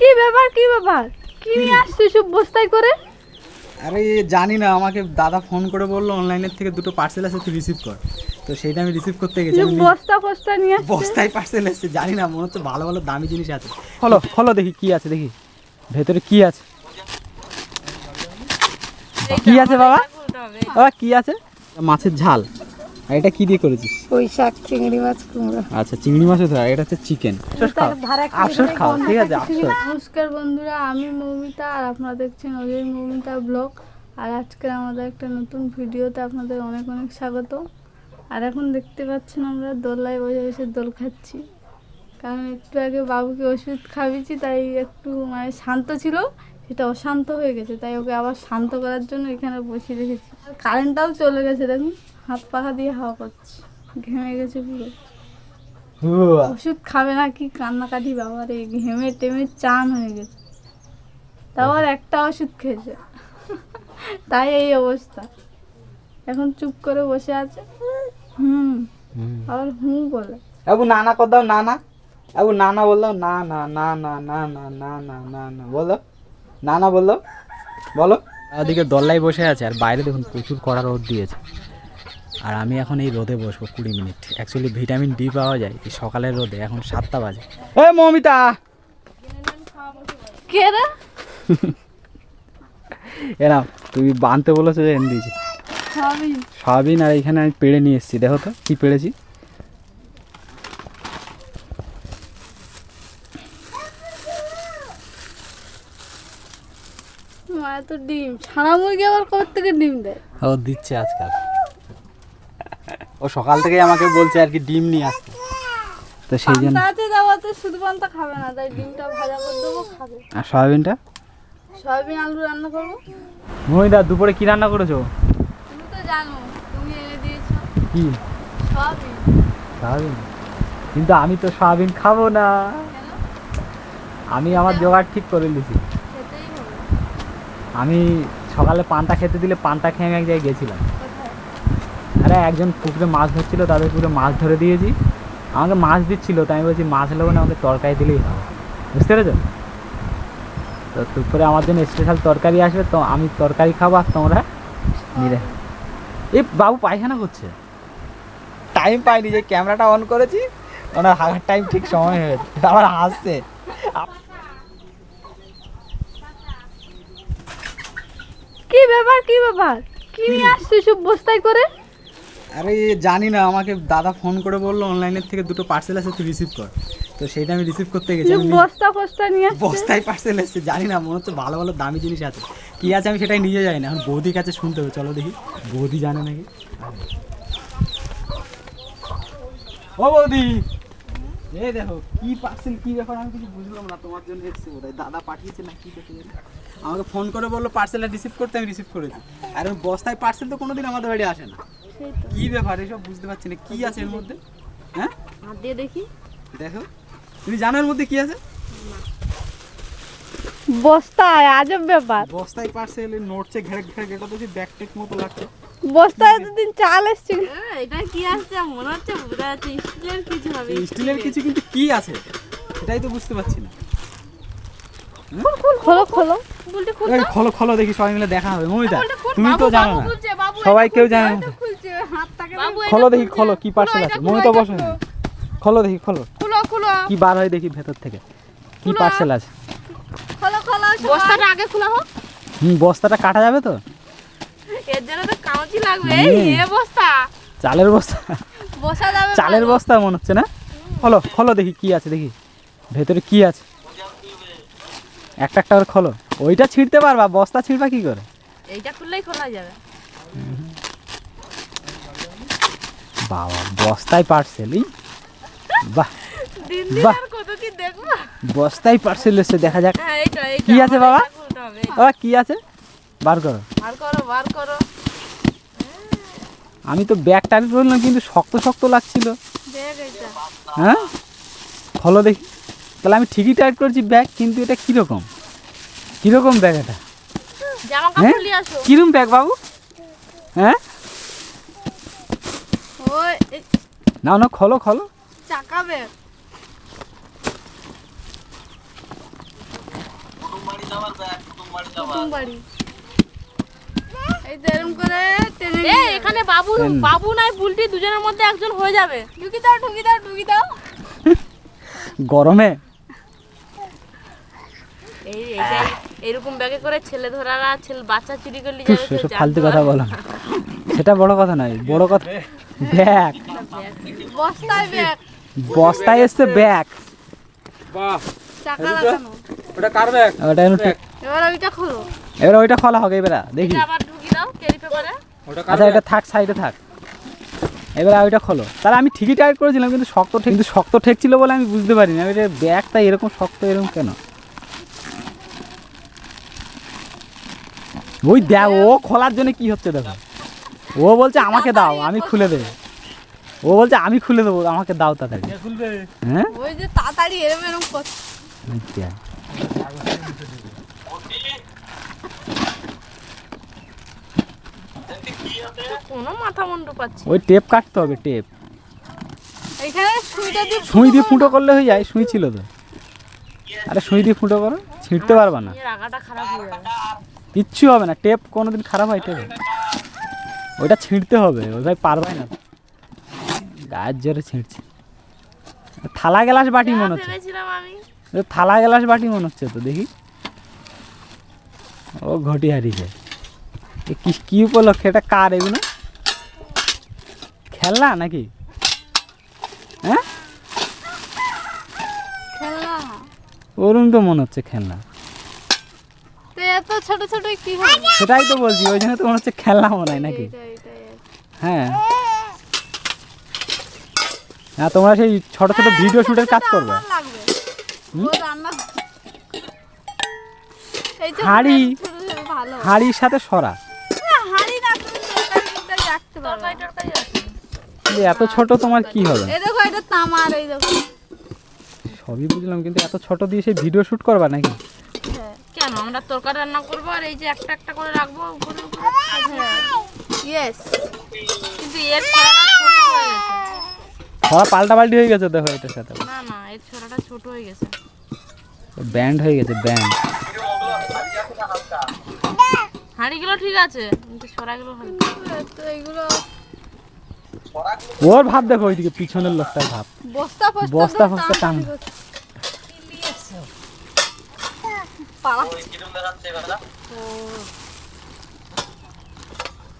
কি ব্যাপার কি ব্যাপার? কি নিয়ে আসছিস সব বস্তায় করে? আরে জানি না আমাকে দাদা ফোন করে বলল অনলাইনের থেকে দুটো পার্সেল আছে তুই রিসিভ কর। তো সেইটা আমি রিসিভ করতে গেছি বস্তা ফস্তা নিয়ে আসছিস বস্তায় পার্সেল এসেছে জানি না মনে হচ্ছে ভালো ভালো দামি জিনিস আছে। খোলো খোলো দেখি কি আছে দেখি। ভেতরে কি আছে? কি আছে বাবা? বাবা কি আছে? মাছের ঝাল। আর এটা কি দিয়ে করেছিস? ওই শাক চিংড়ি মাছ কুমড়ো। আচ্ছা চিংড়ি মাছের ধরা এটা হচ্ছে চিকেন আফসোস খাও আফসোস খাও ঠিক আছে আফসোস। নমস্কার বন্ধুরা আমি মৌমিতা আর আপনারা দেখছেন অজয় মৌমিতা ব্লগ। আর আজকে আমাদের একটা নতুন ভিডিওতে আপনাদের অনেক অনেক স্বাগত। আর এখন দেখতে পাচ্ছেন আমরা দোলায় বসে বসে দোল খাচ্ছি। কারণ একটু আগে বাবুকে ওষুধ খাওয়িয়েছি তাই একটু মানে শান্ত ছিল সেটা অশান্ত হয়ে গেছে তাই ওকে আবার শান্ত করার জন্য এখানে বসিয়ে রেখেছি। কারেন্টটাও চলে গেছে দেখুন। হাত পাখা দিয়ে হাওয়া করছে। ঘেমে গেছে পুরো। ওষুধ খাবে না কি কান্নাকাটি বাবা রে ঘেমে টেমে চান হয়ে গেছে। তাও আর একটা ওষুধ খেয়েছে। তাই এই অবস্থা। এখন চুপ করে বসে আছে। হুম। আবার হুম বলে। আবু নানা কর দাও নানা। আবু নানা বল দাও না না না না না না না না না না। বলো। নানা বলল বলো। ওদিকে দল্লাই বসে আছে আর বাইরে দেখুন প্রচুর কড়া রোদ দিয়েছে। আর আমি এখন এই রোদে বসবো কুড়ি মিনিট। অ্যাকচুয়ালি ভিটামিন ডি পাওয়া যায় এই সকালের রোদে এখন সাতটা বাজে। এ মমিতা! কে রে? এরাম তুমি বানতে বলেছ যে এনে দিয়েছি। সয়াবিন। আর এখানে আমি পেড়ে নিয়ে এসেছি দেখো তো কি পেড়েছি। তো ডিম। ছানা মুরগি আবার কবে থেকে ডিম দেয়? ও দিচ্ছে আজকাল। ও সকাল থেকে আমাকে বলছে আর কি ডিম নিয়ে আসতে। তো সেই জন্য পান্তা আছে দেওয়া তো শুধু পান্তা খাবে না তাই ডিমটা ভাজা করে দেবো খাবে। আর সয়াবিনটা? সয়াবিন আলু রান্না করব। মহিদা দুপুরে কি রান্না করেছ? তুমি তো জানো তুমি এনে দিয়েছ। কি? সয়াবিন। সয়াবিন? কিন্তু আমি তো সয়াবিন খাব না। আমি আমার জোগাড় ঠিক করে নিয়েছি আমি সকালে পান্তা খেতে দিলে পান্তা খেয়ে আমি এক জায়গায় গেছিলাম। আরে একজন পুকুরে মাছ ধরছিল তাদের পুকুরে মাছ ধরে দিয়েছি। আমাকে মাছ দিচ্ছিল তাই আমি বলছি মাছ নেব না আমাকে তরকারি দিলেই হবে। বুঝতে পেরেছ? তো দুপুরে আমার জন্য স্পেশাল তরকারি আসবে তো আমি তরকারি খাব আর তোমরা নিরে এই বাবু পায়খানা করছে। টাইম পাইনি যে ক্যামেরাটা অন করেছি ওনার হাগার টাইম ঠিক সময় হয়েছে। আবার হাসছে কি ব্যাপার কি ব্যাপার? কি নিয়ে আসছিস সব বস্তায় করে? আরে জানি না আমাকে দাদা ফোন করে বলল অনলাইনের থেকে দুটো পার্সেল আছে তুই রিসিভ কর। তো সেইটা আমি রিসিভ করতে গেছি বস্তা ফস্তা নিয়ে বস্তায় পার্সেল এসেছে জানি না মনে হচ্ছে ভালো ভালো দামি জিনিস আছে। কি আছে আমি সেটাই নিজে যাই না এখন বৌদির কাছে শুনতে হবে চলো দেখি বৌদি জানে নাকি? ও বৌদি! এই দেখো কি পার্সেল কি ব্যাপার আমি কিছু বুঝলাম না তোমার জন্য এসেছে বোধহয় দাদা পাঠিয়েছে না কি দেখে আমাকে ফোন করে বলল পার্সেলটা রিসিভ করতে আমি রিসিভ করেছি। আর বস্তায় পার্সেল তো কোনোদিন আমাদের বাড়ি আসে না। কি ব্যাপার এসব বুঝতে পারছি না। কি আছে এর মধ্যে? হ্যাঁ? হাত দিয়ে দেখি। দেখো। তুমি জানো এর মধ্যে কি আছে? বস্তায় আজব ব্যাপার। বস্তায় পার্সেল নড়ছে ঘেরে ঘেরে এটা তো ব্যাগ টেক মতো লাগছে। বস্তায় এতদিন চাল এসছে। এটা কি আসছে? মনে হচ্ছে বোঝা যাচ্ছে স্টিলের কিছু হবে স্টিলের কিছু কিন্তু কি আছে? এটাই তো বুঝতে পারছি না। খোলো খোলো বলতে এই খলো খলো দেখি সবাই মিলে দেখা হবে। মমিতা তুমি তো জানো না। সবাই কেউ জানে না। খলো দেখি খলো কি পার্সেল আছে। মমিতা বসো। এখানে। খলো দেখি খলো। খুলো খুলো। কি বার হয় দেখি ভেতর থেকে। কি পার্সেল আছে। খোলো খোলো বস্তাটা আগে খোলা হোক হুম বস্তাটা কাটা যাবে তো? এর জন্য তো কাউচি লাগবে। এই এ বস্তা। চালের বস্তা। বসা যাবে চালের বস্তা মনে হচ্ছে না? খলো খলো দেখি কি আছে দেখি। ভেতরে কি আছে? একটা একটা করে খলো। ওইটা ছিঁড়তে পারবা বস্তা ছিঁড়বা কি করে? এইটা খুললেই খোলা যাবে। বাবা বস্তায় পার্সেল বাহ বাহ। বস্তায় পার্সেল এসে দেখা যাক। হ্যাঁ কি আছে বাবা? বাবা কি আছে? বার করো। বার করো বার করো। আমি তো ব্যাগ টাইট করলাম কিন্তু শক্ত শক্ত লাগছিল। হ্যাঁ? খলো দেখি। তাহলে আমি ঠিকই টাইট করছি ব্যাগ কিন্তু এটা কীরকম? কীরকম ব্যাগ এটা? হ্যাঁ? কিরম ব্যাগ বাবু? হ্যাঁ? না না খলো খলো। চাকা ব্যাগ কুটুম বাড়ি এই তো এরম করে টেনে এ নিয়ে এখানে বাবু বাবু নাই বুলটি দুজনের মধ্যে একজন হয়ে যাবে। ঢুকি দাও ঢুকি দাও ঢুকি দাও। গরমে। এই এরকম ব্যাগে করে ছেলে ধরারা ছেলে বাচ্চা চুরি করলে যাবে ফালতু কথা বলো। সেটা বড় কথা নয় বড় কথা ব্যাগ। বস্তায় ব্যাগ। বস্তায় এসছে ব্যাগ। চাকা লাগানো ওটা কার ব্যাগ? ওটা একটু ঠিক- এবার ওইটা খোলো। এবার ওইটা খোলা হবে এবার দেখি। আবার ঢুকি দাও ক্যারি পেপারে ওটা আচ্ছা এটা থাক সাইডে থাক। এবার ওইটা খোলো। তাহলে আমি ঠিকই টাইট করেছিলাম কিন্তু শক্ত ঠেক কিন্তু শক্ত ঠেকছিল বলে আমি বুঝতে পারিনি। আমি এটা ব্যাগটা এরকম শক্ত এরকম কেন? ওই দেখ ও খোলার জন্য কি হচ্ছে দেখো। ও বলছে আমাকে দাও আমি খুলে দেবো। ও বলছে আমি খুলে দেবো আমাকে দাও তাড়াতাড়ি। হ্যাঁ? ওই যে তাড়াতাড়ি এরম এরম করছে আচ্ছা। কোনো মাথা মুন্ডু পাচ্ছি ওই টেপ কাটতে হবে টেপ। সুইটা দিয়ে সুই দিয়ে ফুটো করলে হয়ে যায় সুই ছিল তো। আরে সুই দিয়ে ফুটো করো ছিঁড়তে পারবা না। খারাপ হয়ে যাবে কিচ্ছু হবে না টেপ কোনোদিন খারাপ হয় টেপ। ওইটা ছিঁড়তে হবে ওই ভাই পারবাই না। গায়ের জোরে ছিঁড়ছে। থালা গ্লাস বাটি মনে হচ্ছে। থালা গ্লাস বাটি মনে হচ্ছে তো দেখি। ও ঘটি হারিয়েছে। কি কি উপলক্ষে এটা কার এগুলো? খেলনা নাকি? হ্যাঁ? ওরম তো মনে হচ্ছে খেলনা। এত ছোট ছোট কি হবে? সেটাই তো বলছি ওই জন্য তো মনে হচ্ছে খেলনা মনে হয় নাকি। হ্যাঁ। হ্যাঁ তোমরা সেই ছোট ছোট ভিডিও শুটের কাজ করবে। হাঁড়ি। হাঁড়ির সাথে সরা। এত ছোট তোমার কি হবে? এই দেখো এটা তামার এই দেখো। সবই বুঝলাম কিন্তু এত ছোট দিয়ে সেই ভিডিও শুট করবা নাকি? হ্যাঁ কেন? আমরা তরকারি রান্না করব আর এই যে একটা একটা করে রাখব উপরে উপরে। ইয়েস কিন্তু এর ছড়াটা ছোট হয়ে গেছে। পাল্টা পাল্টি হয়ে গেছে দেখো এটার সাথে। না না এর ছড়াটা ছোট হয়ে গেছে। ব্যান্ড হয়ে গেছে ব্যান্ড। হাঁড়িগুলো ঠিক আছে কিন্তু ছড়াগুলো তো এইগুলো ওর ভাব দেখো ওইদিকে পিছনের লোকটার ভাব। বস্তা ফস্তা বস্তা টান। করছে। পালা- ও।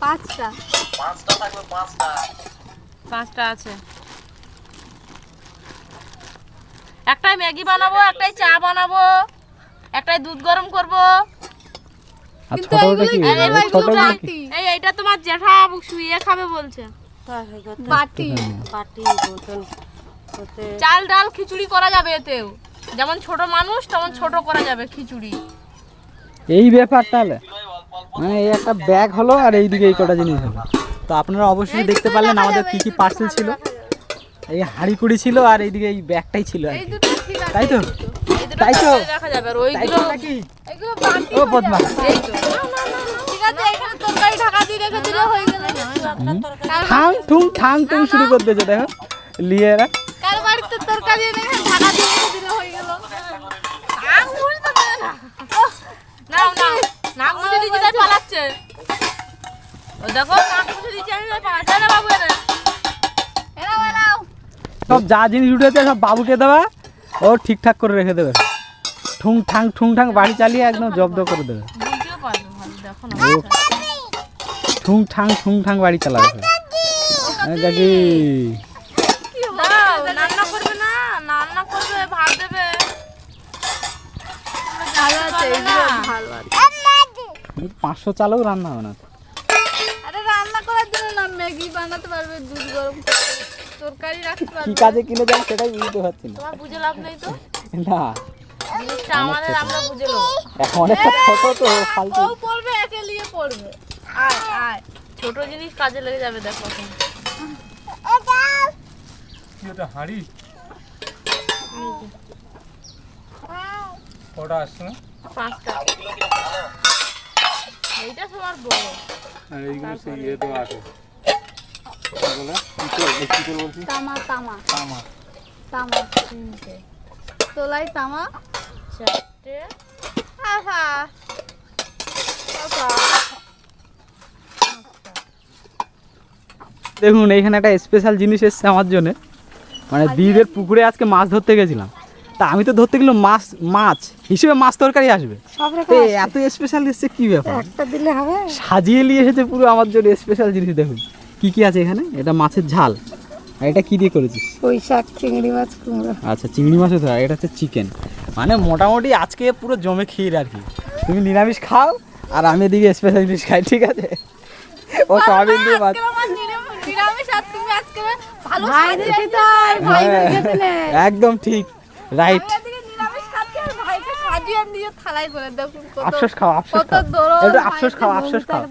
পাঁচটা। পাঁচটা আছে। একটাই ম্যাগি বানাবো একটাই চা বানাবো একটাই দুধ গরম করব। কিন্তু এই এইটা তোমার জ্যাঠা শুয়ে খাবে বলছে। বাটি। চাল ডাল খিচুড়ি করা যাবে এতেও। যেমন ছোট মানুষ তেমন ছোট করা যাবে খিচুড়ি এই ব্যাপার তাহলে মানে এই একটা ব্যাগ হলো আর এইদিকে এই কটা জিনিস হলো তো আপনারা অবশ্যই দেখতে পারলেন আমাদের কি কি পার্সেল ছিল এই হাঁড়ি কুড়ি ছিল আর এইদিকে এই ব্যাগটাই ছিল আর এই তাই তো তাই তো? রাখা যাবে আর ওইগুলো নাকি ও বদমা এই তো ঠিক আছে এখানে তরকারি ঢাকা দিয়ে রেখে দিলে হয়ে গেল ঠাং ঠুং ঠাং শুরু দেখো লিয়ে এরা কার বাড়িতে তরকারি ঢাকা দিয়ে রেখে দিলে হয়ে গেল আঙুল তো দেবে না না না নাক মুছে দিয়েছি তাই পালাচ্ছে। ও দেখো নাক মুছে দিয়েছি আমি তাই পালাচ্ছে। না বাবু এনে এরা বেরাও সব যা জিনিস উঠেছে সব বাবুকে দেওয়া ও ঠিকঠাক করে রেখে দেবে। ঠুং ঠাং ঠুং ঠাং বাড়ি চালিয়ে একদম জব্দ করে দেবে। ঠুং ঠাং ঠুং ঠাং বাড়ি চালাবে। এই দেখি দাও রান্না করবে না রান্না করবে ভাত দেবে ভালো আছে না। এগুলো ভালো আছে। পাঁচশো চালেও রান্না হবে না। আরে রান্না করার জন্য না ম্যাগি বানাতে পারবে দুধ গরম তরকারি রাখতে কি পারবে। কাজে কিনে সেটাই বুঝতে পারছি না। তোমার বুঝে লাভ নেই তো? না। জিনিসটা আমাদের আমরা বুঝে নেব। এখন অনেকটা ছোট তো ফালতু। ও পড়বে একে নিয়ে পড়বে। আয় আয়। ছোট জিনিস কাজে লেগে যাবে দেখো। হাঁড়ি। কটা আসছে? পাঁচটা। এইটা তোমার বড়। আর এইগুলো সেই ইয়ে তো আছে বলে? বলছি? তামা তামা। তামা। তামা তিনটে। তোলাই তামা চারটে। আর পাপা পাপা দেখুন এইখানে একটা স্পেশাল জিনিস এসছে আমার জন্য। মানে দিদিদের পুকুরে আজকে মাছ ধরতে গেছিলাম। তা আমি তো ধরতে গেলাম মাছ মাছ হিসেবে মাছ তরকারি আসবে। তো এত স্পেশাল এসছে কি ব্যাপার? একটা দিলে হবে। সাজিয়ে নিয়ে এসেছে পুরো আমার জন্য স্পেশাল জিনিস দেখুন। কি কি আছে এখানে? এটা মাছের ঝাল। আর এটা কি দিয়ে করেছিস? পুঁই শাক চিংড়ি মাছ কুমড়ো। আচ্ছা চিংড়ি মাছের ধরা এটা হচ্ছে চিকেন মানে মোটামুটি আজকে পুরো জমে ক্ষীর আর কি। তুমি নিরামিষ খাও আর আমি এদিকে স্পেশাল জিনিস খাই ঠিক আছে? ও সয়াবিন দিয়ে মাছ আজকে আমার নিরাম- নিরামিষ আর তুমি আজকে ভালো ভাই সাজিয়ে দেখি ভাই হ্যাঁ, একদম ঠিক। রাইট আফসোস খাও আফসোস কত খাও। একটু আফসোস খাও আফসোস খাও।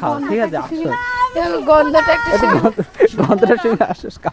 খাও ঠিক আছে গন্ধটা আফসোস। গন্ধটা একটু একটু গন্ধটা শুনে আফসোস খাও।